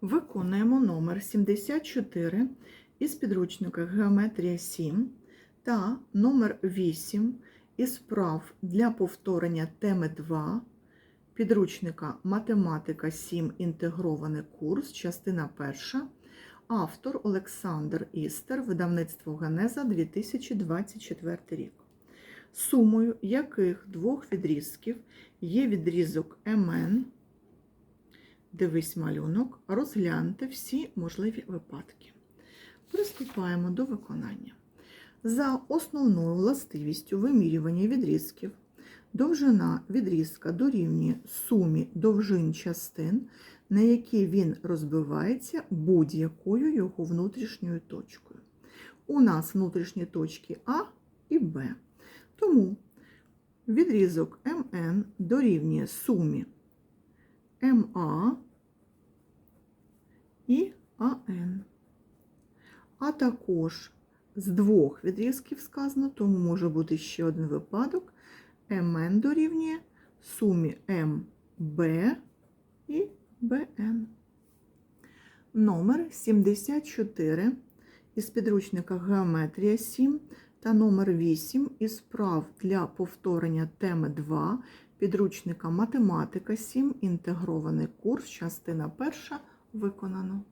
Виконуємо номер 74 із підручника Геометрія 7 та номер 8 із прав для повторення теми 2 підручника Математика 7. Інтегрований курс, частина 1. Автор Олександр Істер, видавництво Генеза 2024 рік. Сумою яких двох відрізків є відрізок МН, дивись малюнок, розгляньте всі можливі випадки. Приступаємо до виконання. За основною властивістю вимірювання відрізків довжина відрізка дорівнює сумі довжин частин, на які він розбивається будь-якою його внутрішньою точкою. У нас внутрішні точки А і Б. Тому відрізок МН дорівнює сумі МА і АН. А також з двох відрізків сказано, тому може бути ще один випадок. МН дорівнює сумі МБ і БН. Номер 74 із підручника Геометрія 7 та номер 8 із прав для повторення теми 2 підручника Математика 7. Інтегрований курс, частина 1 виконано.